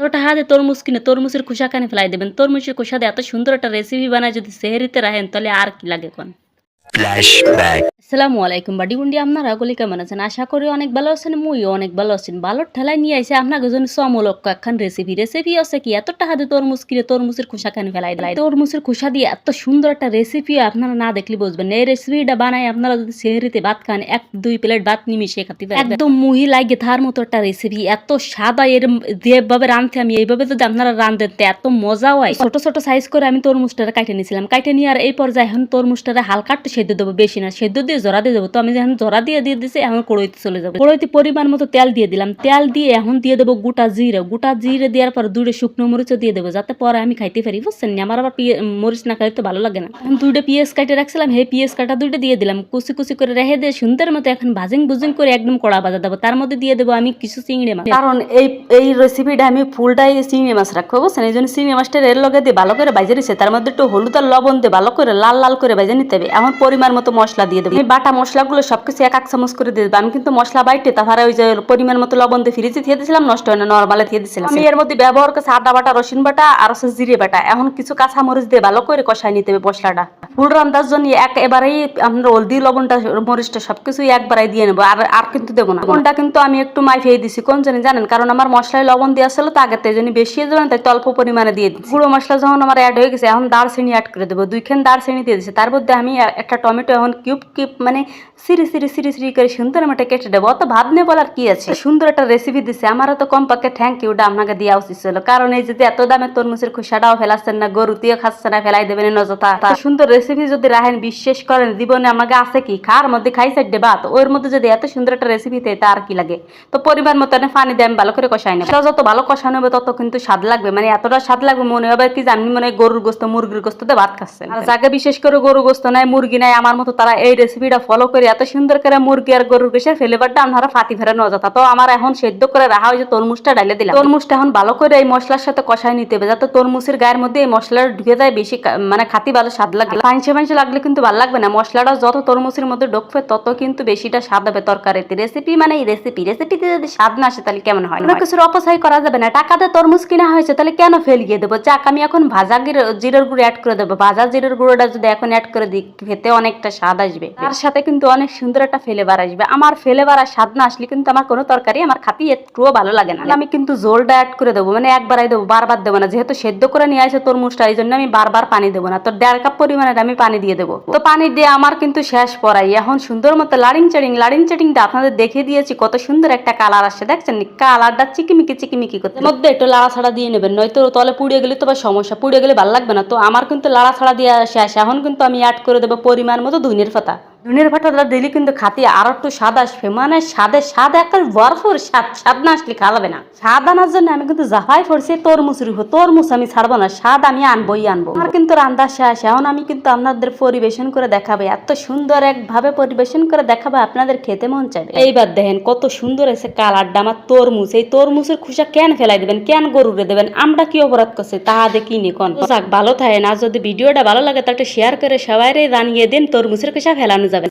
এত হাতে তরমুজ কিনে, তরমুজের খোসা কানে ফেলাই দেবেন। তরমুজের খোসা দিয়ে এত সুন্দর একটা রেসিপি বানায় যদি সেহেরিতে রাখেন, তাহলে আর কি লাগে কোন Flashback. আসসালামু আলাইকুম বাড়ি গুন্ডি, আপনারা গলি কেমন আছেন? আশা করি অনেক ভালো আছেন, মুইও অনেক ভালো আছেন। ভালোর ঠেলায় নিয়ে আইসে আপনাকে জন্য সমলক একখান রেসিপি রেসিপি আছে কি? এত টাকা দিয়ে তরমুজ কিনে তরমুজের খোসা খানি ফেলাই দিলাই তরমুজের খোসা দিয়ে এত সুন্দর একটা রেসিপি আপনারা না দেখলে বুঝবেন। এই রেসিপিটা বানাই আপনারা যদি সেহরিতে ভাত খান, এক দুই প্লেট ভাত নিমিশে খাতে একদম মুহি লাগে তার মতো একটা রেসিপি এত সাদা এর যেভাবে রাঁধতে আমি, এইভাবে যদি আপনারা রাঁধেন এত মজা হয়। ছোট ছোট সাইজ করে আমি তরমুজটা কাটে নিয়েছিলাম কাটে নিয়ে আর এই পর্যায়ে এখন তরমুজটা হালকা একটু সেদ্ধ দেবো, বেশি না। সেদ্ধ দিয়ে জরা দিয়ে দেবো। তো আমি যখন জরা দিয়ে দিয়ে দিছি, এখন কড়ইতে চলে যাব। কড়ইতে পরিমাণ মতো তেল দিয়ে দিলাম। তেল দিয়ে এখন দিয়ে দেবো গোটা জিরে। গোটা জিরে দেওয়ার পর দুটো শুকনো মরিচও দিয়ে দেবো, যাতে পরে আমি খাইতে পারি। বুঝছেন? আমার আবার মরিচ না খাইতে ভালো লাগে না। এখন দুইটা পিঁয়াজ কাটে রাখছিলাম হে পিঁয়াজ কাটা দুইটা দিয়ে দিলাম। কুচি কুচি করে রেখে দিয়ে সুন্দর মতো এখন ভাজিং বুজিং করে একদম কড়া বাজা দেবো। তার মধ্যে দিয়ে দেবো আমি কিছু চিংড়ি মাছ। কারণ এই এই রেসিপিটা আমি ফুলটাই চিংড়ি মাছ রাখব, বুঝছেন? এই জন্য চিংড়ি মাছটা এর লগে দিয়ে ভালো করে নিচ্ছে তার মধ্যে একটু হলুদ আর লবণ দিয়ে ভালো করে লাল লাল করে বাইজে নিতে হবে। এখন পরিমাণ মতো মশলা দিয়ে দেবো। বাটা মশলাগুলো সবকিছু এক এক চামচ করে দিয়ে দেবো। আমি কিন্তু মশলা বাইটে তারপরে ওই যে পরিমাণ মতো লবণ দিয়ে ফ্রিজে দিয়ে দিয়েছিলাম নষ্ট হয় না নর্মালে দিয়ে দিয়েছিলাম আমি এর মধ্যে ব্যবহার করছি আদা বাটা, রসুন বাটা, আর হচ্ছে জিরে বাটা। এখন কিছু কাঁচামরিচ দিয়ে ভালো করে কষাই নিতে হবে মশলাটা। ফুল রান্দার জন্য এক এবারেই আমরা হলদি, লবণটা, মরিচটা সবকিছু একবারে দিয়ে নেব। আর আর কিন্তু দেবো না। লবণটা কিন্তু আমি একটু মাইফিয়ে দিছি, কোন জানি জানেন? কারণ আমার মশলায় লবণ দেওয়া ছিল, তো আগে তাই জন্য বেশি যাবেন তাই অল্প পরিমাণে দিয়ে দিচ্ছি গুঁড়ো মশলা যখন আমার অ্যাড হয়ে গেছে, এখন দারচিনি অ্যাড করে দেবো। দুইখান দারচিনি দিয়ে দিচ্ছি তার মধ্যে আমি একটা টমেটো এখন কিউব কিউব মানে সিরি সিরি সিরি সিরি করে সুন্দর মতো কেটে দেবো। অত ভাবনে বলার কি আছে? সুন্দর একটা রেসিপি দিছে। আমারও তো কমপক্ষে থ্যাংক ইউটা আপনাকে দেওয়া উচিত ছিল। কারণ এই যদি এত দামের তরমুজের খোসাটাও ফেলাচ্ছেন না গরুতিও খাচ্ছে না, ফেলাই দেবেন নজতা সুন্দর রেসিপি যদি রাখেন বিশ্বাস করেন, জীবনে আমাকে আছে কি? খার মধ্যে খাই সাইডে ভাত। ওর মধ্যে যদি এত সুন্দর একটা রেসিপি দেয় তা আর কি লাগে? তো পরিবার মতো এনে পানি দিয়ে আমি ভালো করে কষাই নেব। যত ভালো কষানো হবে, তত কিন্তু স্বাদ লাগবে। মানে এতটা স্বাদ লাগবে, মনে হবে কি যে আমি মনে হয় গরুর গোস্ত, মুরগির গোস্ত দিয়ে ভাত খাচ্ছেন আর যাকে বিশেষ করে গরু গোস্ত নাই, মুরগি নাই, আমার মতো তারা এই রেসিপিটা ফলো করে এত সুন্দর করে মুরগি আর গরুর গোশের ফ্লেভারটা আপনারা ফাটি ফেরানো অযথা তো আমার এখন সেদ্ধ করে রাখা হয়েছে, তরমুজটা ডালে দিলাম। তরমুজটা এখন ভালো করে এই মশলার সাথে কষাই নিতে হবে, যাতে তরমুজের গায়ের মধ্যে এই মশলাটা ঢুকে যায়, বেশি মানে খাতি ভালো স্বাদ লাগে। ফাইনসে ফাইনসে লাগলে কিন্তু ভালো লাগবে না। মশলাটা যত তরমুজের মধ্যে ঢুকবে তত কিন্তু বেশিটা স্বাদ হবে তরকারিতে। রেসিপি মানে এই রেসিপি রেসিপিতে যদি স্বাদ না আসে তাহলে কেমন হয়? কোনো কিছুর অপচয় করা যাবে না। টাকাতে তরমুজ কিনা হয়েছে তাহলে কেন ফেলিয়ে দেবো? যাক আমি এখন ভাজা জিরের গুঁড়ো অ্যাড করে দেবো। ভাজা জিরের গুঁড়োটা যদি এখন অ্যাড করে দিই খেতে অনেকটা স্বাদ আসবে। তার সাথে কিন্তু অনেক সুন্দর একটা ফ্লেভার আসবে। আমার ফ্লেভার আর স্বাদ না আসলে কিন্তু আমার কোনো তরকারি আমার খাতি একটুও ভালো লাগে না। আমি কিন্তু জোলটা অ্যাড করে দেবো। মানে একবারাই দেবো বারবার দেবো না। যেহেতু সেদ্ধ করে নিয়ে আসে তরমুজটা এই জন্য আমি বারবার পানি দেবো না। তো দেড় কাপ পরিমাণে আমি পানি দিয়ে দেবো। তো পানি দিয়ে আমার কিন্তু শেষ পড়াই। এখন সুন্দর মতো লাড়িং চাড়িং, লাড়িং চাড়িংটা আপনাদের দেখে দিয়েছি, কত সুন্দর একটা কালার আসছে। দেখছেন? কালারটা চিকিমিকি চিকিমিকি করতে। মধ্যে একটু লাড়া ছাড়া দিয়ে নেবেন, নয়তো তলে পুড়িয়ে গেলে তো সমস্যা পুড়িয়ে গেলে ভালো লাগবে না। তো আমার কিন্তু লাড়া ছাড়া দিয়ে শেষ। এখন কিন্তু আমি অ্যাড করে দেবো পরিমাণ মতো ধুনের পাতা। ধুনের পাতাটা দিলে কিন্তু খাতি আর একটু স্বাদ আসবে। মানে স্বাদে স্বাদ একটা ভরপুর স্বাদ স্বাদ না আসলে খাওয়াবে না। স্বাদ আনার জন্য আমি কিন্তু জাফাই পড়ছি তরমুজের উপর তরমুজ আমি ছাড়বো না, স্বাদ আমি আনবই আনব। আমার কিন্তু রান্না শেষ। এখন আমি কিন্তু আপনাদের পরিবেশন করে দেখাবো। এত সুন্দর একভাবে পরিবেশন করে দেখাবো, আপনাদের খেতে মন চাইবে। এইবার দেখেন কত সুন্দর এসে কালারটা। আমার তরমুজ, এই তরমুজের খুশা কেন ফেলাই দেবেন, কেন গরুরে দেবেন? আমরা কি অপরাধ করছি? তাহা দেখি নি কোন? যাক, ভালো থাকে না যদি ভিডিওটা ভালো লাগে, তাহলে শেয়ার করে সবাই জানিয়ে দিন তরমুজের খুশা ফেলানো যাবে